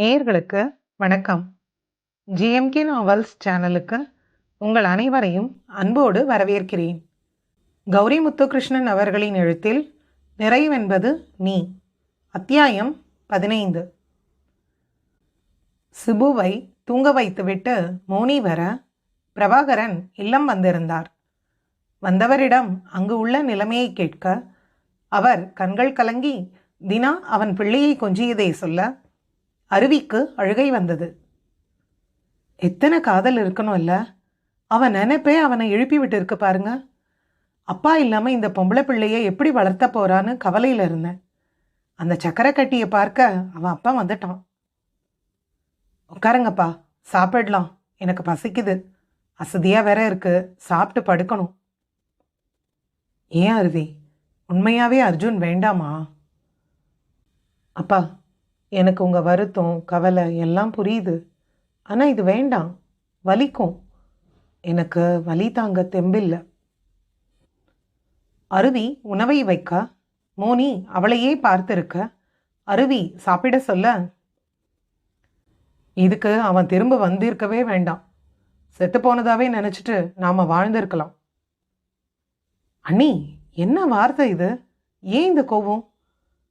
நேயர்களுக்கு வணக்கம். GMK novels சேனலுக்கு உங்கள் அனைவரையும் அன்போடு வரவேற்கிறேன். கௌரி முத்துகிருஷ்ணன் அவர்களின் எழுத்தில் நிறைவென்பது நீ. அத்தியாயம் பதினைந்து. சிபுவை தூங்க வைத்துவிட்டு மோனி வர பிரபாகரன் இல்லம் வந்திருந்தார். வந்தவரிடம் அங்கு உள்ள நிலைமையை கேட்க அவர் கண்கள் கலங்கி தினா அவன் பிள்ளையை கொஞ்சியதை சொல்ல அருவிக்கு அழுகை வந்தது. எத்தனை காதல் இருக்கணும்ல அவன் நினைப்பே அவனை எழுப்பி விட்டு இருக்கு பாருங்க. அப்பா இல்லாமல் இந்த பொம்பளை பிள்ளையை எப்படி வளர்த்த போறான்னு கவலையில் இருந்தேன். அந்த சக்கரை கட்டியை பார்க்க அவன் அப்பா வந்துட்டான். உட்காருங்கப்பா சாப்பிடலாம். எனக்கு பசிக்குது. அசதியாக வேற இருக்கு. சாப்பிட்டு படுக்கணும். ஏன் அருவி? உண்மையாகவே அர்ஜுன் வேண்டாமா? அப்பா எனக்கு உங்கள் வருத்தம் கவலை எல்லாம் புரியுது. ஆனால் இது வேண்டாம். வலிக்கும். எனக்கு வலி தாங்க தெம்பில்லை. அருவி உணவை வைக்க. மோனி அவளையே பார்த்திருக்க. அருவி சாப்பிட சொல்ல. இதுக்கு அவன் திரும்ப வந்திருக்கவே வேண்டாம். செத்து போனதாவே நினச்சிட்டு நாம் வாழ்ந்திருக்கலாம். அண்ணி என்ன வார்த்தை இது? ஏன் இந்த கோவம்?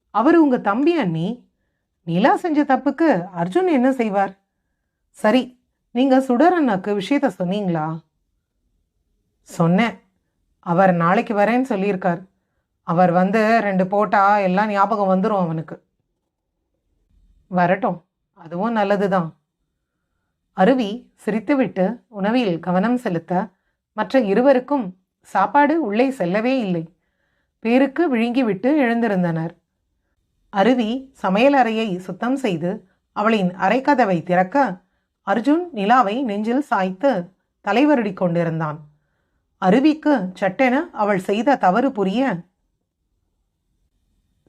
அவர் உங்கள் தம்பி அண்ணி. நிலா செஞ்ச தப்புக்கு அர்ஜுன் என்ன செய்வார்? சரி நீங்க சுடர் அண்ணாக்கு விஷயத்த சொன்னீங்களா? சொன்னேன். அவர் நாளைக்கு வரேன்னு சொல்லியிருக்கார். அவர் வந்து ரெண்டு போட்டா எல்லாம் ஞாபகம் வந்துடும் அவனுக்கு. வரட்டும் அதுவும் நல்லதுதான். அருவி சிரித்துவிட்டு உணவில் கவனம் செலுத்த மற்ற இருவருக்கும் சாப்பாடு உள்ளே செல்லவே இல்லை. பேருக்கு விழுங்கிவிட்டு எழுந்திருந்தனர். அருவி சமையலறையை சுத்தம் செய்து அவளின் அரைக்கதவை திறக்க அர்ஜுன் நிலாவை நெஞ்சில் சாய்த்து தலைவருடி கொண்டிருந்தான். அருவிக்கு சட்டென அவள் செய்த தவறு புரிய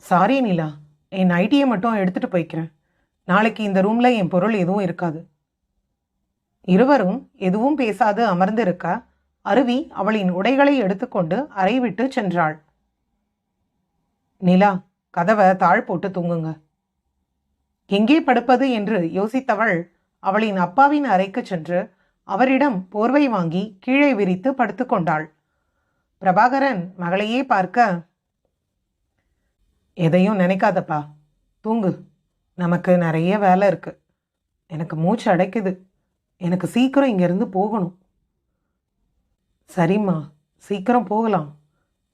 சாரி நிலா என் ஐடியை மட்டும் எடுத்துட்டு போய்க்கிறேன். நாளைக்கு இந்த ரூம்ல என் பொருள் எதுவும் இருக்காது. இருவரும் எதுவும் பேசாது அமர்ந்திருக்க அருவி அவளின் உடைகளை எடுத்துக்கொண்டு அறை விட்டு சென்றாள். நிலா கதவை தாழ் போட்டு தூங்குங்க. எங்கே படுப்பது என்று யோசித்தவள் அவளின் அப்பாவின் அறைக்கு சென்று அவரிடம் போர்வை வாங்கி கீழே விரித்து படுத்துக்கொண்டாள் பிரபாகரன் மகளையே பார்க்க எதையும் நினைக்காதப்பா. தூங்கு. நமக்கு நிறைய வேலை இருக்கு. எனக்கு மூச்சு அடைக்குது. எனக்கு சீக்கிரம் இங்கேருந்து போகணும். சரிம்மா. சீக்கிரம் போகலாம்.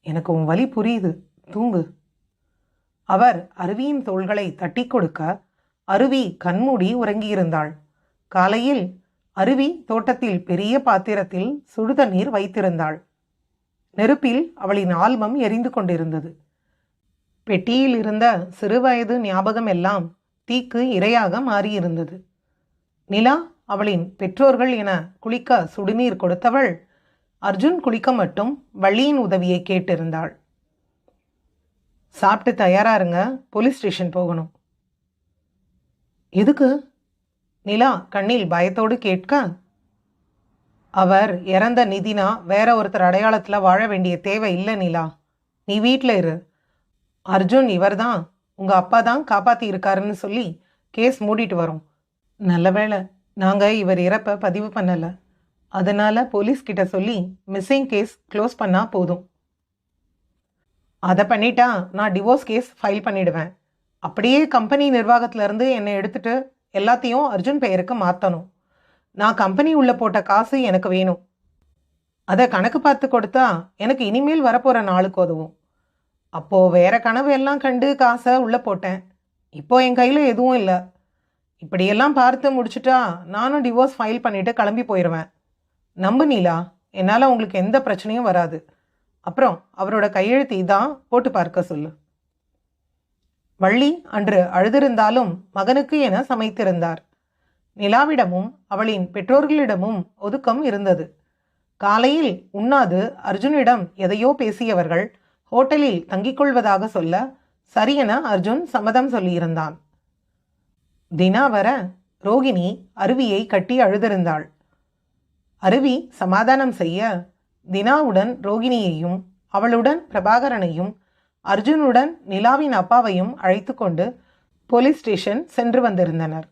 எனக்கு உன் வலி புரியுது. தூங்கு. அவர் அருவியின் தோள்களை தட்டி கொடுக்க அருவி கண்மூடி உறங்கியிருந்தாள். காலையில் அருவி தோட்டத்தில் பெரிய பாத்திரத்தில் சுடுதண்ணீர் வைத்திருந்தாள். நெருப்பில் அவளின் ஆல்மம் எரிந்து கொண்டிருந்தது. பெட்டியில் இருந்த சிறுவயது ஞாபகம் எல்லாம் தீக்கு இரையாக மாறியிருந்தது. நிலா அவளின் பெற்றோர்கள் என குளிக்க சுடுநீர் கொடுத்தவள் அர்ஜுன் குளிக்க மட்டும் வள்ளியின் உதவியை கேட்டிருந்தாள். சாப்பிட்டு தயாராக இருங்க. போலீஸ் ஸ்டேஷன் போகணும். எதுக்கு? நிலா கண்ணில் பயத்தோடு கேட்க அவர் இறந்த நிதினா வேற ஒருத்தர் அடையாளத்தில் வாழ வேண்டிய தேவை இல்லை நிலா. நீ வீட்டில் இரு. அர்ஜுன் இவர் தான் உங்கள் அப்பா தான் காப்பாற்றி இருக்காருன்னு சொல்லி கேஸ் மூடிட்டு வரோம். நல்ல வேளை நாங்கள் இவர் இறப்பை பதிவு பண்ணலை. அதனால போலீஸ்கிட்ட சொல்லி மிஸ்ஸிங் கேஸ் க்ளோஸ் பண்ணால் போதும். அதை பண்ணிட்டா நான் டிவோர்ஸ் கேஸ் ஃபைல் பண்ணிடுவேன். அப்படியே கம்பெனி நிர்வாகத்திலேருந்து என்னை எடுத்துட்டு எல்லாத்தையும் அர்ஜுன் பெயருக்கு மாற்றணும் நான் கம்பெனி உள்ளே போட்ட காசு எனக்கு வேணும். அதை கணக்கு பார்த்து கொடுத்தா எனக்கு இனிமேல் வரப்போகிற நாளுக்கு உதவும். அப்போது வேற கனவு எல்லாம் கண்டு காசை உள்ளே போட்டேன். இப்போ என் கையில் எதுவும் இல்லை. இப்படியெல்லாம் பார்த்து முடிச்சுட்டா நானும் டிவோர்ஸ் ஃபைல் பண்ணிவிட்டு கிளம்பி போயிடுவேன் நம்பு நீலா என்னால் உங்களுக்கு எந்த பிரச்சனையும் வராது. அப்புறம் அவரோட கையெழுத்து இதான் போட்டு பார்க்க சொல்லு. வள்ளி அன்று அழுதிருந்தாலும் மகனுக்கு என சமைத்திருந்தார். நிலாவிடமும் அவளின் பெற்றோர்களிடமும் ஒதுக்கம் இருந்தது. காலையில் உண்ணாது அர்ஜுனிடம் எதையோ பேசியவர்கள் ஹோட்டலில் தங்கிக் கொள்வதாக சொல்ல சரியென அர்ஜுன் சம்மதம் சொல்லியிருந்தான். தினா வர ரோகிணி அருவியை கட்டி அழுதிருந்தாள். அருவி சமாதானம் செய்ய தினாவுடன் ரோகிணியையும் அவளுடன் பிரபாகரனையும் அர்ஜுனுடன் நிலாவின் அப்பாவையும் அழைத்து கொண்டு போலீஸ் ஸ்டேஷன் சென்று வந்திருந்தனர்.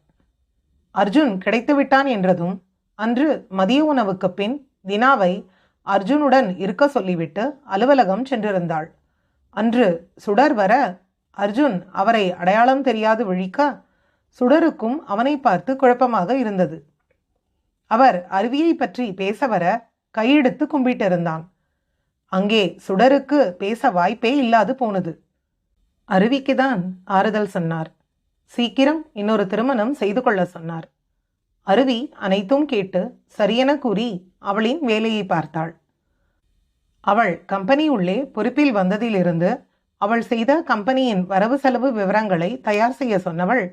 அர்ஜுன் கிடைத்துவிட்டான் என்றதும் அன்று மதிய உணவுக்கு பின் தினாவை அர்ஜுனுடன் இருக்க சொல்லிவிட்டு அலுவலகம் சென்றிருந்தாள். அன்று சுடர் வர அர்ஜுன் அவரை அடையாளம் தெரியாது விழிக்க சுடருக்கும் அவனை பார்த்து குழப்பமாக இருந்தது. அவர் அருவியை பற்றி பேச வர கையெடுத்து கும்பிட்டிருந்தான் அங்கே சுடருக்கு பேச வாய்ப்பே இல்லாது போனது. அருவிக்கு தான் ஆறுதல் சொன்னார். சீக்கிரம் இன்னொரு திருமணம் செய்து கொள்ள சொன்னார். அருவி அனைத்தும் கேட்டு சரியென கூறி அவளின் வேலையை பார்த்தாள். அவள் கம்பெனி உள்ளே பொறுப்பில் வந்ததிலிருந்து அவள் செய்த கம்பெனியின் வரவு செலவு விவரங்களை தயார் செய்ய சொன்னவள்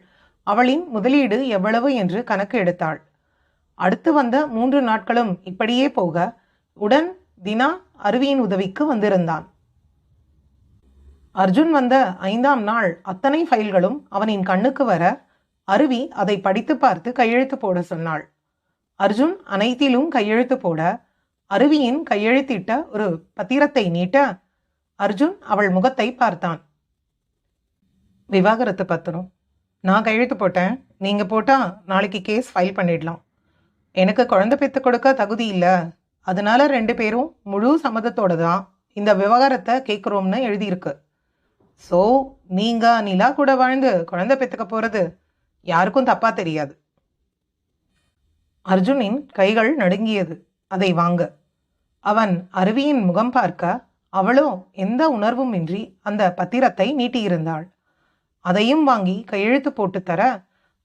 அவளின் முதலீடு எவ்வளவு என்று கணக்கு எடுத்தாள். அடுத்து வந்த மூன்று நாட்களும் இப்படியே போக உடன் தினா அருவியின் உதவிக்கு வந்திருந்தான். அர்ஜுன் வந்த ஐந்தாம் நாள் அத்தனை ஃபைல்களும் அவனின் கண்ணுக்கு வர அருவி அதை படித்து பார்த்து கையெழுத்து போட சொன்னாள். அர்ஜுன் அனைத்திலும் கையெழுத்து போட அருவியின் கையெழுத்திட்ட ஒரு பத்திரத்தை நீட்ட அர்ஜுன் அவள் முகத்தை பார்த்தான். விவாகரத்து பத்திரம். நான் கையெழுத்து போட்டேன். நீங்கள் போட்டால் நாளைக்கு கேஸ் ஃபைல் பண்ணிடலாம். எனக்கு குழந்தை பெற்று கொடுக்க தகுதி இல்லை. அதனால ரெண்டு பேரும் முழு சம்மதத்தோடு தான் இந்த விவகாரத்தை கேட்குறோம்னு எழுதியிருக்கு. ஸோ நீங்கள் நிலா கூட வாழ்ந்து குழந்தை பெற்றுக்க போகிறது யாருக்கும் தப்பாக தெரியாது. அர்ஜுனின் கைகள் நடுங்கியது. அதை வாங்க. அவன் அருவியின் முகம் பார்க்க அவளோ எந்த உணர்வும் இன்றி அந்த பத்திரத்தை நீட்டியிருந்தாள். அதையும் வாங்கி கையெழுத்து போட்டு தர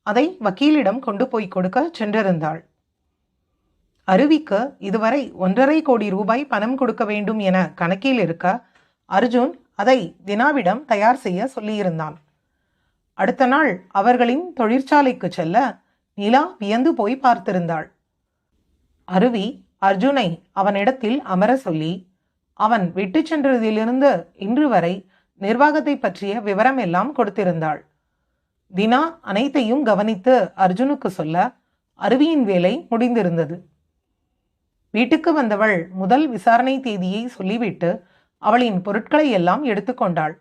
அதை வக்கீலிடம் கொண்டு போய் கொடுக்க சென்றிருந்தாள். அருவிக்கு இதுவரை ஒன்றரை கோடி ரூபாய் பணம் கொடுக்க வேண்டும் என கணக்கில் இருக்க அர்ஜுன் அதை தினாவிடம் தயார் செய்ய சொல்லியிருந்தான். அடுத்த நாள் அவர்களின் தொழிற்சாலைக்கு செல்ல நிலா வியந்து போய் பார்த்திருந்தாள். அருவி அர்ஜுனை அவனிடத்தில் அமர சொல்லி அவன் விட்டு சென்றதிலிருந்து இன்று வரை நிர்வாகத்தை பற்றிய விவரம் எல்லாம் கொடுத்திருந்தாள். தினா அனைத்தையும் கவனித்து அர்ஜுனுக்கு சொல்ல அருவியின் வேலை முடிந்திருந்தது. வீட்டுக்கு வந்தவள் முதல் விசாரணை தேதியை சொல்லிவிட்டு அவளின் பொருட்களை எல்லாம் எடுத்துக்கொண்டாள்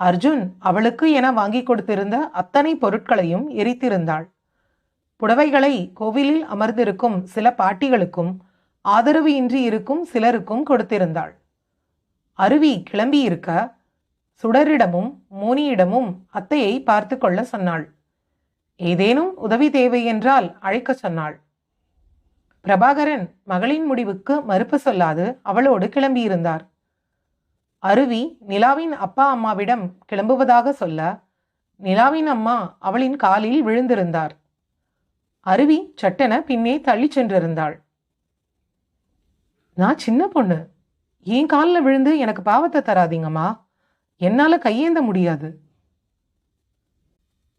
அர்ஜுன் அவளுக்கு என வாங்கி கொடுத்திருந்த அத்தனை பொருட்களையும் எரித்திருந்தாள். புடவைகளை கோவிலில் அமர்ந்திருக்கும் சில பாட்டிகளுக்கும் ஆதரவு இன்றி இருக்கும் சிலருக்கும் கொடுத்திருந்தாள். அருவி கிளம்பியிருக்க சுடரிடமும் மோனியிடமும் அத்தையை பார்த்து கொள்ள சொன்னாள். ஏதேனும் உதவி தேவை என்றால் அழைக்கச் சொன்னாள். பிரபாகரன் மகளின் முடிவுக்கு மறுப்பு சொல்லாது அவளோடு கிளம்பியிருந்தார். அருவி நிலாவின் அப்பா அம்மாவிடம் கிளம்புவதாக சொல்ல நிலாவின் அம்மா அவளின் காலில் விழுந்திருந்தார். அருவி சட்டென பின்னே தள்ளி சென்றிருந்தாள். நான் சின்ன பொண்ணு. என் காலில் விழுந்து எனக்கு பாவத்தை தராதீங்கம்மா? என்னால் கையேந்த முடியாது.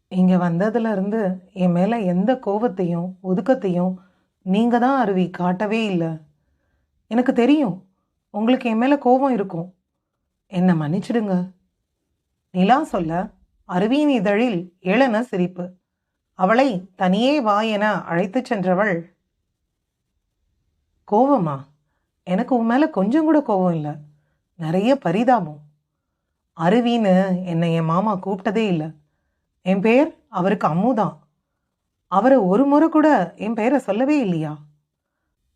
இங்கே வந்ததுலேருந்து என் மேலே எந்த கோபத்தையும் ஒதுக்கத்தையும் நீங்கள் தான் அருவி காட்டவே இல்லை. எனக்கு தெரியும். உங்களுக்கு என் மேலே கோபம் இருக்கும். என்னை மன்னிச்சிடுங்க. நிலா சொல்ல அருவியின் இதழில் ஏளன சிரிப்பு. அவளை தனியே வா என அழைத்துச் சென்றவள். கோபமா எனக்கு உன் மேலே கொஞ்சம் கூட கோவம் இல்லை. நிறைய பரிதாபம். அருவின்னு என்னை என் மாமா கூப்பிட்டதே இல்லை. என் பேர் அவருக்கு அம்மு தான். அவரை ஒரு முறை கூட என் பெயரை சொல்லவே இல்லையா?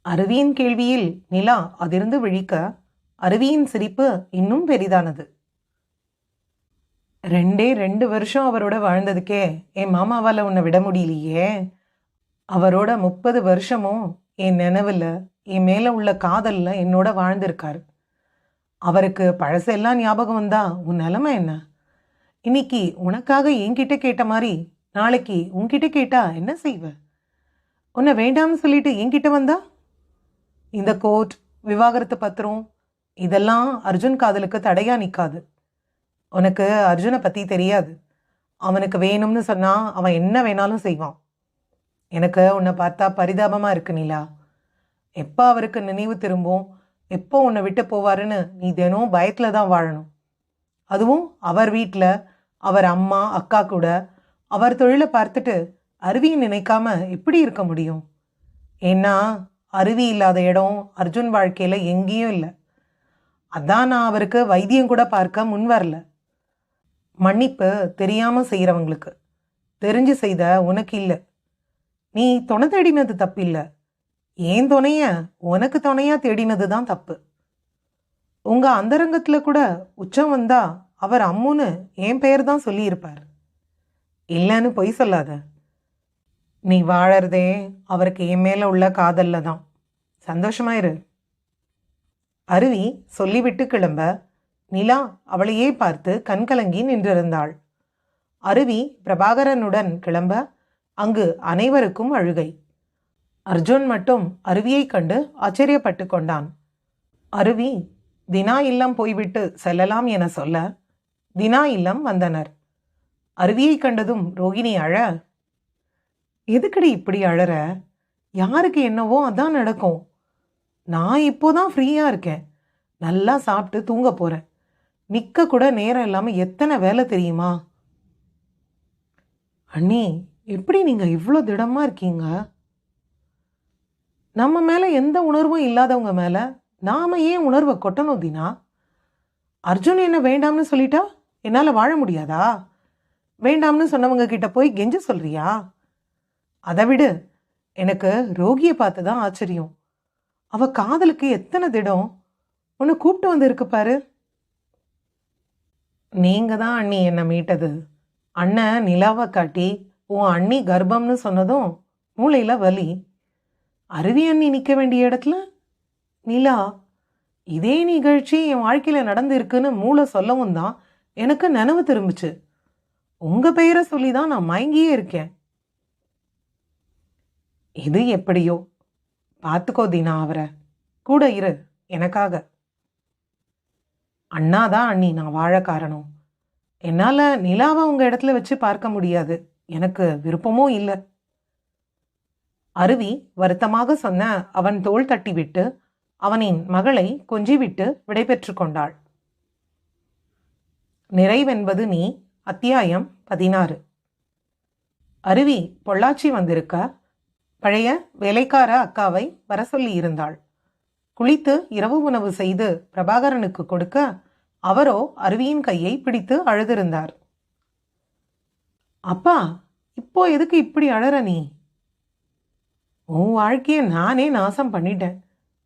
அருவியின் கேள்வியில் நிலா அதிர்ந்து விழிக்க அருவியின் சிரிப்பு இன்னும் பெரிதானது. ரெண்டே ரெண்டு வருஷம் அவரோட வாழ்ந்ததுக்கே என் மாமாவால் உன்னை விட முடியலையே. அவரோட முப்பது வருஷமும் என் நினைவில் என் மேலே உள்ள காதலில் என்னோட வாழ்ந்திருக்காரு. அவருக்கு பழசெல்லாம் ஞாபகம் வந்தா உன் நிலமை என்ன? இன்னைக்கு உனக்காக என்கிட்ட கேட்ட மாதிரி நாளைக்கு உன்கிட்ட கேட்டா என்ன செய்வ? உன்னை வேண்டாம்னு சொல்லிட்டு என்கிட்ட வந்தா? இந்த கோர்ட் விவாகரத்து பத்திரம் இதெல்லாம் அர்ஜுன் காதலுக்கு தடையா நிற்காது உனக்கு அர்ஜுனை பற்றி தெரியாது. அவனுக்கு வேணும்னு சொன்னா அவன் என்ன வேணாலும் செய்வான். எனக்கு உன்னை பார்த்தா பரிதாபமாக இருக்கு நிலா. எப்போ அவருக்கு நினைவு திரும்பும்? எப்போ உன்னை விட்டு போவாருன்னு நீ தினம் பயத்தில் தான் வாழணும். அதுவும் அவர் வீட்டில் அவர் அம்மா அக்கா கூட அவர் தொழிலை பார்த்துட்டு அருவியை நினைக்காம எப்படி இருக்க முடியும்? ஏன்னா அருவி இல்லாத இடம் அர்ஜுன் வாழ்க்கையில் எங்கேயும் இல்லை. அதான் நான் அவருக்கு வைத்தியம் கூட பார்க்க முன் வரல. மன்னிப்பு தெரியாமல் செய்கிறவங்களுக்கு தெரிஞ்சு செய்த உனக்கு இல்லை. நீ துணை தேடினது தப்பில்ல ஏன் துணைய? உனக்கு துணையாக தேடினது தான் தப்பு. உங்கள் அந்தரங்கத்தில் கூட உச்சம் வந்தால் அவர் அம்முன்னு என் பெயர் தான் சொல்லியிருப்பார். இல்லைன்னு பொய் சொல்லாத. நீ வாழறதே அவருக்கு என் மேலே உள்ள காதலில் தான். சந்தோஷமா இரு. அருவி சொல்லிவிட்டு கிளம்ப நிலா அவளையே பார்த்து கண்கலங்கி நின்றிருந்தாள். அருவி பிரபாகரனுடன் கிளம்ப அங்கு அனைவருக்கும் அழுகை. அர்ஜுன் மட்டும் அருவியைக் கண்டு ஆச்சரியப்பட்டு கொண்டான். அருவி தினா இல்லம் போய்விட்டு செல்லலாம் என சொல்ல தினா இல்லம் வந்தனர். அருவியைக் கண்டதும் ரோகிணி அழ எதுக்கடி இப்படி அழற? யாருக்கு என்னவோ அதான் நடக்கும். நான் இப்போதான் ஃப்ரீயாக இருக்கேன். நல்லா சாப்பிட்டு தூங்க போகிறேன் நிற்க கூட நேரம் இல்லாமல் எத்தனை வேலை தெரியுமா? அண்ணி எப்படி நீங்கள் இவ்வளோ திடமாக இருக்கீங்க? நம்ம மேலே எந்த உணர்வும் இல்லாதவங்க மேலே நாம ஏன் உணர்வை கொட்டணும் தினா? அர்ஜுன் என்ன வேண்டாம்னு சொல்லிட்டா? என்னால் வாழ முடியாதா? வேண்டாம்னு சொன்னவங்க கிட்ட போய் கெஞ்ச சொல்றியா? அதை விடு. எனக்கு ரோகியை பார்த்து தான் ஆச்சரியம். அவ காதலுக்கு எத்தனை திடம்? உன்னை கூப்பிட்டு வந்து இருக்கு பாரு. நீங்க தான் அண்ணி என்னை மீட்டது. அண்ணன் நிலாவை காட்டி உன் அண்ணி கர்ப்பம்னு சொன்னதும் மூளையில் வலி. அருவி அண்ணி நிற்க வேண்டிய இடத்துல? நிலா இதே நிகழ்ச்சி என் வாழ்க்கையில் நடந்திருக்குன்னு மூளை சொல்லவும் தான் எனக்கு நினைவு திரும்பிச்சு. உங்க பெயரை சொல்லி தான் நான் மயங்கியே இருக்கேன். இது எப்படியோ? பார்த்துக்கோ தீனா அவரை. கூட இரு எனக்காக. அண்ணாதான் அண்ணி நான் வாழ காரணம். என்னால் நிலாவை உங்கள் இடத்துல வச்சு பார்க்க முடியாது. எனக்கு விருப்பமும் இல்லை. அருவி வருத்தமாக சொன்ன அவன் தோள் தட்டிவிட்டு அவனின் மகளை கொஞ்சிவிட்டு விடைபெற்று கொண்டாள். நிறைவென்பது நீ அத்தியாயம் பதினாறு. அருவி பொள்ளாச்சி வந்திருக்க பழைய வேலைக்கார அக்காவை வர சொல்லி இருந்தாள். குளித்து இரவு உணவு செய்து பிரபாகரனுக்கு கொடுக்க அவரோ அருவியின் கையை பிடித்து அழுதிருந்தார். அப்பா இப்போ எதுக்கு இப்படி அழற நீ? உன் வாழ்க்கையை நானே நாசம் பண்ணிட்டேன்.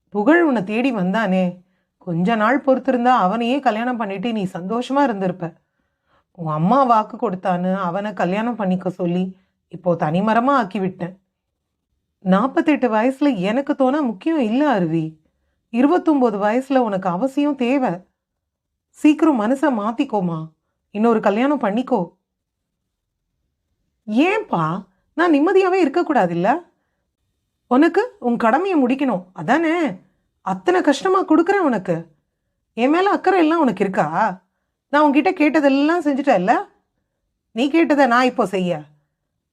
புகழ் உன்னை தேடி வந்தானே. கொஞ்ச நாள் பொறுத்திருந்தா அவனையே கல்யாணம் பண்ணிட்டு நீ சந்தோஷமா இருந்திருப்ப. உன் அம்மா வாக்கு கொடுத்தான்னு அவனை கல்யாணம் பண்ணிக்க சொல்லி இப்போ தனிமரமாக ஆக்கி விட்டேன் நாற்பத்தெட்டு வயசில் எனக்கு தோணா முக்கியம் இல்லை அருவி. இருபத்தொம்போது வயசில் உனக்கு அவசியம் தேவை. சீக்கிரம் மனசை மாற்றிக்கோமா இன்னொரு கல்யாணம் பண்ணிக்கோ. ஏன்பா? நான் நிம்மதியாகவே இருக்கக்கூடாது இல்லை உனக்கு உன் கடமையை முடிக்கணும். அதானே? அத்தனை கஷ்டமாக கொடுக்குறேன் உனக்கு. என் மேலே அக்கறை எல்லாம் உனக்கு இருக்கா? நான் உன்கிட்ட கேட்டதெல்லாம் செஞ்சுட்டேன்ல நீ கேட்டதை நான் இப்போ செய்ய.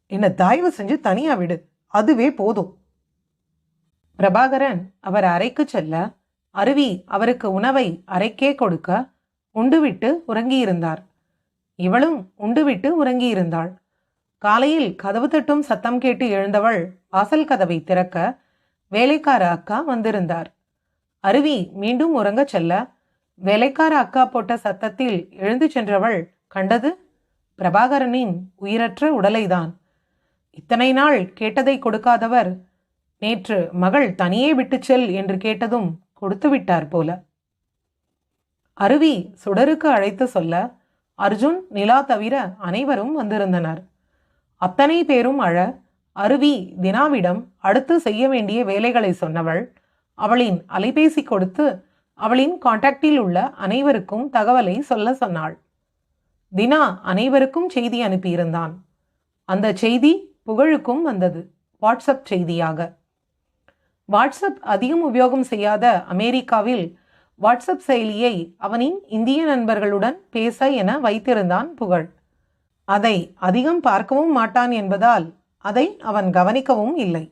என்னை தயவு செஞ்சு தனியாக விடு. அதுவே போதும். பிரபாகரன் அவர் அறைக்கு செல்ல அருவி அவருக்கு உணவை அறைக்கே கொடுக்க உண்டுவிட்டு உறங்கியிருந்தார். இவளும் உண்டுவிட்டு உறங்கியிருந்தாள். காலையில் கதவு தட்டும் சத்தம் கேட்டு எழுந்தவள் வாசல் கதவை திறக்க வேலைக்கார அக்கா வந்திருந்தார். அருவி மீண்டும் உறங்கச் செல்ல வேலைக்கார அக்கா போட்ட சத்தத்தில் எழுந்து சென்றவள் கண்டது பிரபாகரனின் உயிரற்ற உடலைதான். இத்தனை நாள் கேட்டதை கொடுக்காதவர் நேற்று மகள் தனியே விட்டுச் செல் என்று கேட்டதும் கொடுத்து விட்டார் போல. அருவி சுடருக்கு அழைத்து சொல்ல அர்ஜுன் நிலா தவிர அனைவரும் வந்திருந்தனர். அத்தனை பேரும் அழ அருவி தினாவிடம் அடுத்து செய்ய வேண்டிய வேலைகளை சொன்னவள் அவளின் அலைபேசி கொடுத்து அவளின் காண்டாக்டில் உள்ள அனைவருக்கும் தகவலை சொல்ல சொன்னாள். தினா அனைவருக்கும் செய்தி அனுப்பியிருந்தான். அந்த செய்தி புகழுக்கும் வந்தது. வாட்ஸ்அப் செய்தியாக. வாட்ஸ்அப் அதிகம் உபயோகம் செய்யாத அமெரிக்காவில் வாட்ஸ்அப் செயலியை அவனின் இந்திய நண்பர்களுடன் பேச என வைத்திருந்தான் புகழ். அதை அதிகம் பார்க்கவும் மாட்டான் என்பதால் அதை அவன் கவனிக்கவும் இல்லை.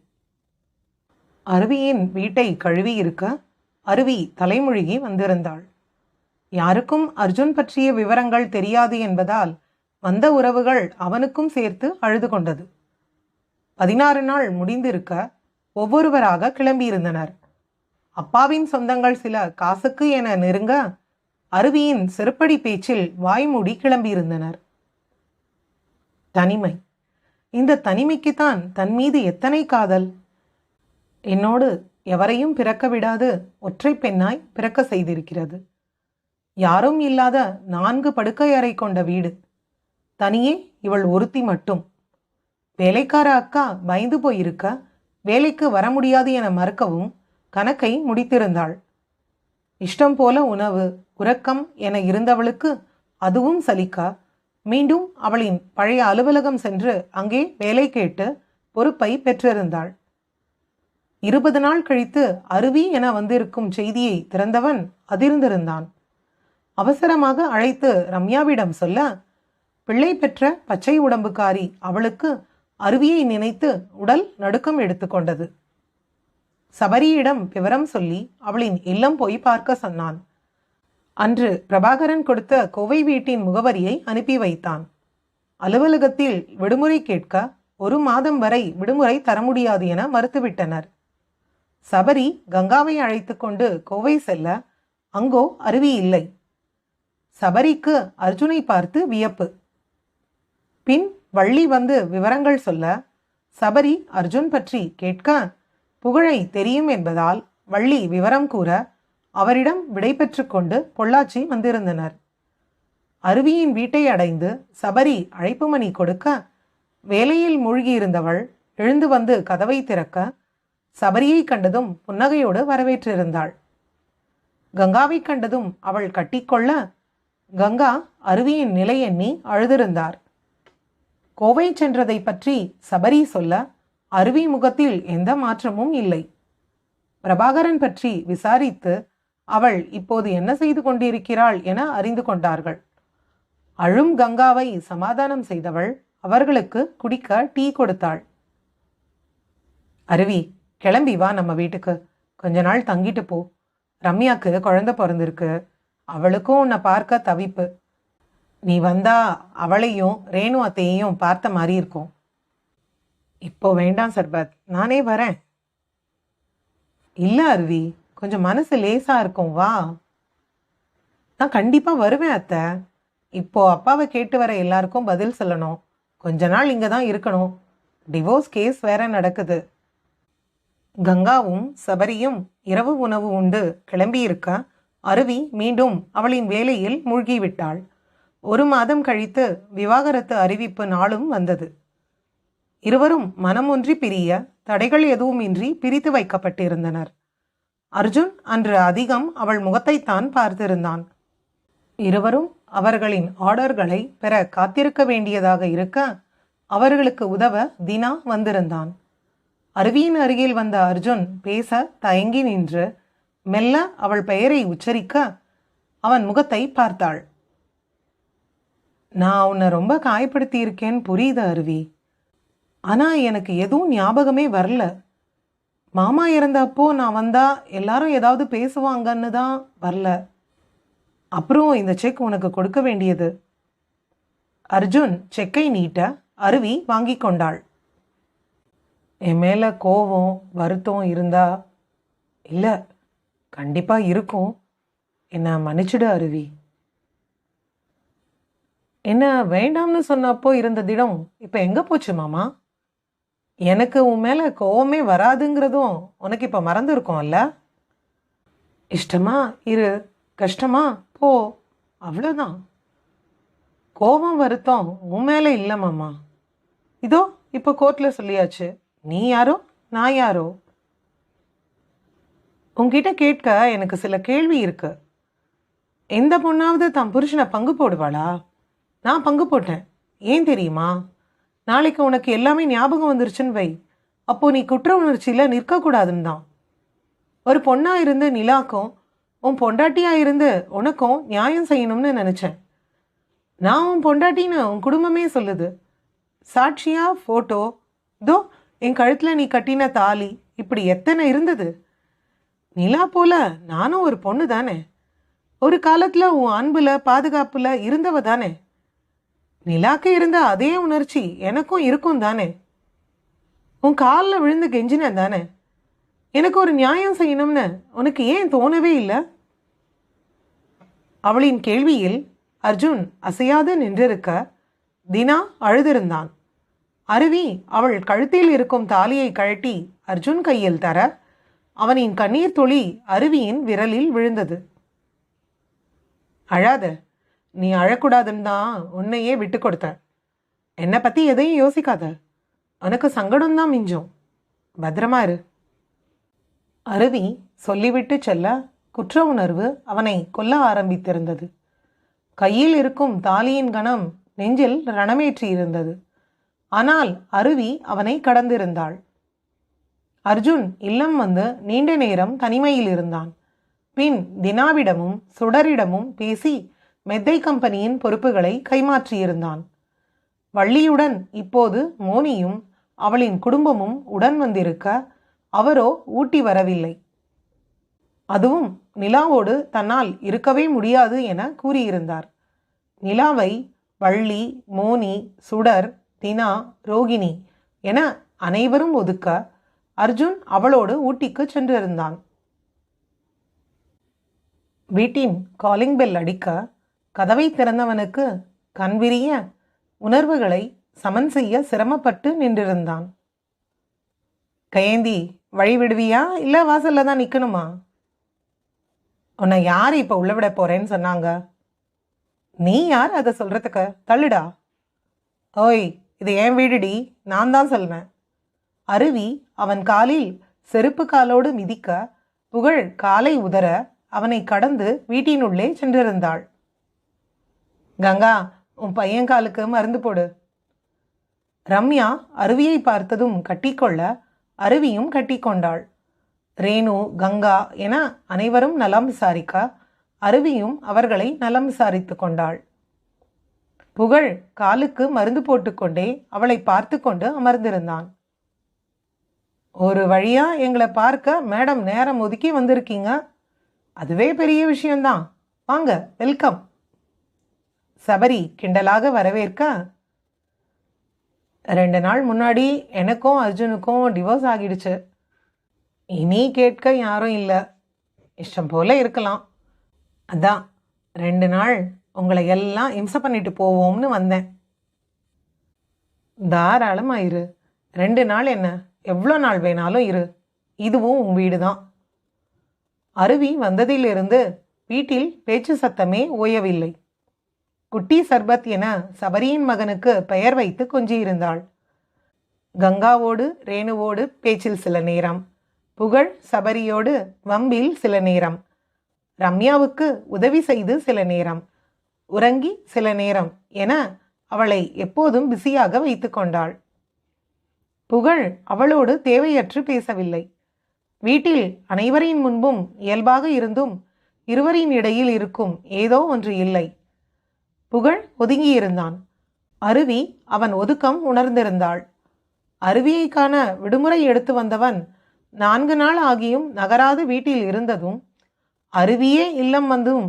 அருவியின் வீட்டை கழுவி இருக்க அருவி தலைமொழிகி வந்திருந்தாள். யாருக்கும் அர்ஜுன் பற்றிய விவரங்கள் தெரியாது என்பதால் வந்த உறவுகள் அவனுக்கும் சேர்த்து அழுது கொண்டது. பதினாறு நாள் முடிந்திருக்க ஒவ்வொருவராக கிளம்பியிருந்தனர். அப்பாவின் சொந்தங்கள் சில காசுக்கு என நெருங்க அருவியின் செருப்படி பேச்சில் வாய்மூடி கிளம்பியிருந்தனர். தனிமை. இந்த தனிமைக்குத்தான் தன் மீது எத்தனை காதல்? என்னோடு எவரையும் பிறக்க விடாது ஒற்றை பெண்ணாய் பிறக்க செய்திருக்கிறது. யாரும் இல்லாத நான்கு படுக்கை அறை கொண்ட வீடு. தனியே இவள் ஒருத்தி மட்டும். வேலைக்கார அக்கா பயந்து போயிருக்க வேலைக்கு வர முடியாது என மறுக்கவும் கணக்கை முடித்திருந்தாள். இஷ்டம் போல உணவு உறக்கம் என இருந்தவளுக்கு அதுவும் சலிக்க. மீண்டும் அவளின் பழைய அலுவலகம் சென்று அங்கே வேலை கேட்டு பொறுப்பை பெற்றிருந்தாள். இருபது நாள் கழித்து அருவி என வந்திருக்கும் செய்தியை திறந்தவன் அதிர்ந்திருந்தான். அவசரமாக அழைத்து ரம்யாவிடம் சொல்ல பிள்ளை பெற்ற பச்சை உடம்புக்காரி அவளுக்கு அருவியை நினைத்து உடல் நடுக்கம் எடுத்துக்கொண்டது சபரியிடம் விவரம் சொல்லி அவளின் இல்லம் போய் பார்க்க சொன்னான். அன்று பிரபாகரன் கொடுத்த கோவை வீட்டின் முகவரியை அனுப்பி வைத்தான். அலுவலகத்தில் விடுமுறை கேட்க ஒரு மாதம் வரை விடுமுறை தர முடியாது என மறுத்துவிட்டனர். சபரி கங்காவை அழைத்து கொண்டு கோவை செல்ல அங்கோ அருவி இல்லை. சபரிக்கு அர்ஜுனை பார்த்து வியப்பு. பின் வள்ளி வந்து விவரங்கள் சொல்ல சபரி அர்ஜுன் பற்றி கேட்க புகழை தெரியும் என்பதால் வள்ளி விவரம் கூற அவரிடம் விடை கொண்டு பொள்ளாச்சி வந்திருந்தனர். அருவியின் வீட்டை அடைந்து சபரி அழைப்பு மணி கொடுக்க வேலையில் மூழ்கியிருந்தவள் எழுந்து வந்து கதவை திறக்க சபரியை கண்டதும் புன்னகையோடு வரவேற்றிருந்தாள். கங்காவை கண்டதும் அவள் கட்டிக்கொள்ள கங்கா அருவியின் நிலை எண்ணி அழுதிருந்தார். கோவை சென்றதை பற்றி சபரி சொல்ல அருவி முகத்தில் எந்த மாற்றமும் இல்லை. பிரபாகரன் பற்றி விசாரித்து அவள் இப்போது என்ன செய்து கொண்டிருக்கிறாள் என அறிந்து கொண்டார்கள். அழும் கங்காவை சமாதானம் செய்தவள் அவர்களுக்கு குடிக்க டீ கொடுத்தாள். அருவி கிளம்பி வா நம்ம வீட்டுக்கு. கொஞ்ச நாள் தங்கிட்டு போ. ரம்யாக்கு குழந்தை பிறந்திருக்கு. அவளுக்கும் உன்னை பார்க்க தவிப்பு. நீ வந்தா அவளையும் ரேணு அத்தையையும் பார்த்த மாதிரி இருக்கும். இப்போ வேண்டாம் சர்பத். நானே வரேன். இல்லை அருவி கொஞ்சம் மனசு லேசாக இருக்கும் வா. நான் கண்டிப்பாக வருவேன் அத்தை. இப்போ அப்பாவை கேட்டு வர எல்லாருக்கும் பதில் சொல்லணும். கொஞ்ச நாள் இங்கே தான் இருக்கணும். டிவோர்ஸ் கேஸ் வேற நடக்குது. கங்காவும் சபரியும் இரவு உணவு உண்டு கிளம்பியிருக்க அருவி மீண்டும் அவளின் வேலையில் மூழ்கிவிட்டாள். ஒரு மாதம் கழித்து விவாகரத்து அறிவிப்பு நாளும் வந்தது. இருவரும் மனமொன்றி பிரிய தடைகள் எதுவுமின்றி பிரித்து வைக்கப்பட்டிருந்தனர். அர்ஜுன் அன்று அதிகம் அவள் முகத்தைத்தான் பார்த்திருந்தான். இருவரும் அவர்களின் ஆர்டர்களை பெற காத்திருக்க வேண்டியதாக இருக்க அவர்களுக்கு உதவ தினா வந்திருந்தான். அருவியின் அருகில் வந்த அர்ஜுன் பேச தயங்கி நின்று மெல்ல அவள் பெயரை உச்சரிக்க அவன் முகத்தை பார்த்தாள். நான் உன்னை ரொம்ப காயப்படுத்தியிருக்கேன் புரியுது அருவி. ஆனால் எனக்கு எதுவும் ஞாபகமே வரல. மாமா இறந்தப்போ நான் வந்தா எல்லாரும் ஏதாவது பேசுவாங்கன்னு தான் வரல. அப்புறம் இந்த செக் உனக்கு கொடுக்க வேண்டியது. அர்ஜுன் செக்கை நீட்ட அருவி வாங்கி கொண்டாள். என் மேலே கோபம் வருத்தம் இருந்தா இல்லை கண்டிப்பாக இருக்கும். என்னை மன்னிச்சிடு அருவி. என்ன வேண்டாம்னு சொன்னப்போ இருந்த திடம் இப்போ எங்கே போச்சு மாமா? எனக்கு உன் மேலே கோவமே வராதுங்கிறதும் உனக்கு இப்போ மறந்துருக்கோம்ல இஷ்டமா இரு கஷ்டமா போ அவ்வளோதான் கோபம் வருத்தம் உன் மேலே இல்லை மாமா. இதோ இப்போ கோர்ட்டில் சொல்லியாச்சு. நீ யாரோ? நான் யாரோ? உங்ககிட்ட கேட்க எனக்கு சில கேள்வி இருக்கு. எந்த பொண்ணாவது தன் புருஷனை பங்கு போடுவாளா? நான் பங்கு போட்டேன். ஏன் தெரியுமா? நாளைக்கு உனக்கு எல்லாமே ஞாபகம் வந்துருச்சுன்னு வை. அப்போ நீ குற்ற உணர்ச்சியில் நிற்கக்கூடாதுன்னு தான். ஒரு பொண்ணாக இருந்து நிலாக்கும் உன் பொண்டாட்டியாக இருந்து உனக்கும் நியாயம் செய்யணும்னு நினச்சேன். நான் உன் பொண்டாட்டின்னு உன் குடும்பமே சொல்லுது. சாட்சியா ஃபோட்டோ தோ என் கழுத்தில் நீ கட்டின தாலி இப்படி எத்தனை இருந்தது? நிலா போல நானும் ஒரு பொண்ணு தானே. ஒரு காலத்தில் உன் அன்பில் பாதுகாப்பில் இருந்தவ தானே. நிலாக்கு இருந்த அதே உணர்ச்சி எனக்கும் இருக்கும் தானே. உன் காலில் விழுந்து கெஞ்சினேன் தானே. எனக்கு ஒரு நியாயம் செய்யணும்னு உனக்கு ஏன் தோணவே இல்லை? அவளின் கேள்வியில் அர்ஜுன் அசையாது நின்றிருக்க தினா அழுதிருந்தான். அருவி அவள் கழுத்தில் இருக்கும் தாலியை கழட்டி அர்ஜுன் கையில் தர அவனின் கண்ணீர் துளி அருவியின் விரலில் விழுந்தது. அழாத நீ அழக்கூடாதுன்னு தான் உன்னையே விட்டு கொடுத்த என்னை பற்றி எதையும் யோசிக்காத. உனக்கு சங்கடம் தான் மிஞ்சும். பத்திரமா இரு. அருவி சொல்லிவிட்டு செல்ல குற்ற உணர்வு அவனை கொல்ல ஆரம்பித்திருந்தது. கையில் இருக்கும் தாலியின் கணம் நெஞ்சில் ரணமேற்றி இருந்தது ஆனால் அருவி அவனை கடந்திருந்தாள். அர்ஜுன் இல்லம் வந்து நீண்ட நேரம் தனிமையில் இருந்தான். பின் தினாவிடமும் சுடரிடமும் பேசி மெத்தை கம்பெனியின் பொறுப்புகளை கைமாற்றியிருந்தான். வள்ளியுடன் இப்போது மோனியும் அவளின் குடும்பமும் உடன் வந்திருக்க அவரோ ஊட்டி வரவில்லை. அதுவும் நிலாவோடு தன்னால் இருக்கவே முடியாது என கூறியிருந்தார். நிலாவை வள்ளி மோனி சுடர் தினா ரோகிணி என அனைவரும் ஒதுக்க அர்ஜுன் அவளோடு ஊட்டிக்கு சென்றிருந்தான். வீட்டின் காலிங் பெல் அடிக்க கதவை திறந்தவனுக்கு கண்விரிய உணர்வுகளை சமன் செய்ய சிரமப்பட்டு நின்றிருந்தான். கயந்தி வழி விடுவியா? இல்லை வாசலில் தான் நிற்கணுமா உன்னை யார் இப்போ உள்ள விட போகிறேன்னு சொன்னாங்க? நீ யார் அதை சொல்றதுக்கு? தள்ளுடா. ஓய் இது என் வீடுடி? நான் தான் சொல்வேன். அருவி அவன் காலில் செருப்பு காலோடு மிதிக்க புகழ் காலை உதற அவனை கடந்து வீட்டினுள்ளே சென்றிருந்தாள். கங்கா உன் பையன் காலுக்கு மருந்து போடு. ரம்யா அருவியை பார்த்ததும் கட்டிக்கொள்ள அருவியும் கட்டிக்கொண்டாள். ரேணு கங்கா என அனைவரும் நலம் விசாரிக்க அருவியும் அவர்களை நலம் விசாரித்து கொண்டாள். புகழ் காலுக்கு மருந்து போட்டுக்கொண்டே அவளை பார்த்து கொண்டு அமர்ந்திருந்தான். ஒரு வழியா எங்களை பார்க்க மேடம் நேரம் ஒதுக்கி வந்திருக்கீங்க? அதுவே பெரிய விஷயம்தான். வாங்க வெல்கம். சபரி கிண்டலாக வரவேற்க ரெண்டு நாள் முன்னாடி எனக்கும் அர்ஜுனுக்கும் டிவோர்ஸ் ஆகிடுச்சு. இனி கேட்க யாரும் இல்லை. இஷ்டம் போல இருக்கலாம். அதான் ரெண்டு நாள் உங்களை எல்லாம் இம்சை பண்ணிட்டு போவோம்னு வந்தேன். தாராளமாக இரு ரெண்டு நாள் என்ன? எவ்வளோ நாள் வேணாலும் இரு. இதுவும் உன் வீடு தான் அருவி வந்ததிலிருந்து வீட்டில் பேச்சு சத்தமே ஓயவில்லை. குட்டி சர்பத் என சபரியின் மகனுக்கு பெயர் வைத்து கொஞ்சியிருந்தாள். கங்காவோடு ரேணுவோடு பேச்சில் சில நேரம். புகழ் சபரியோடு வம்பில் சில நேரம். ரம்யாவுக்கு உதவி செய்து சில நேரம். உறங்கி சில நேரம் என அவளை எப்போதும் பிஸியாக வைத்து கொண்டாள். புகழ் அவளோடு தேவையற்று பேசவில்லை. வீட்டில் அனைவரின் முன்பும் இயல்பாக இருந்தும் இருவரின் இடையில் இருக்கும் ஏதோ ஒன்று இல்லை. புகழ் ஒதுங்கியிருந்தான். அருவி அவன் ஒதுக்கம் உணர்ந்திருந்தாள். அருவியை காண விடுமுறை எடுத்து வந்தவன் நான்கு நாள் ஆகியும் நகராது வீட்டில் இருந்ததும் அருவியே இல்லம் வந்தும்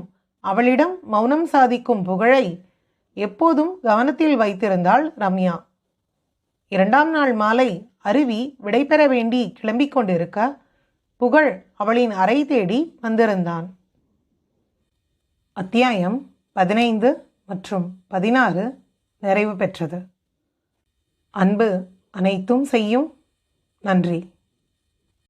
அவளிடம் மௌனம் சாதிக்கும் புகழை எப்போதும் கவனத்தில் வைத்திருந்தாள் ரம்யா. இரண்டாம் நாள் மாலை அருவி விடைபெற வேண்டி கிளம்பிக் கொண்டிருக்க புகழ் அவளின் அறை தேடி வந்திருந்தான். அத்தியாயம் பதினைந்து மற்றும் பதினாறு நிறைவு பெற்றது. அன்பு அனைத்தும் செய்யும். நன்றி.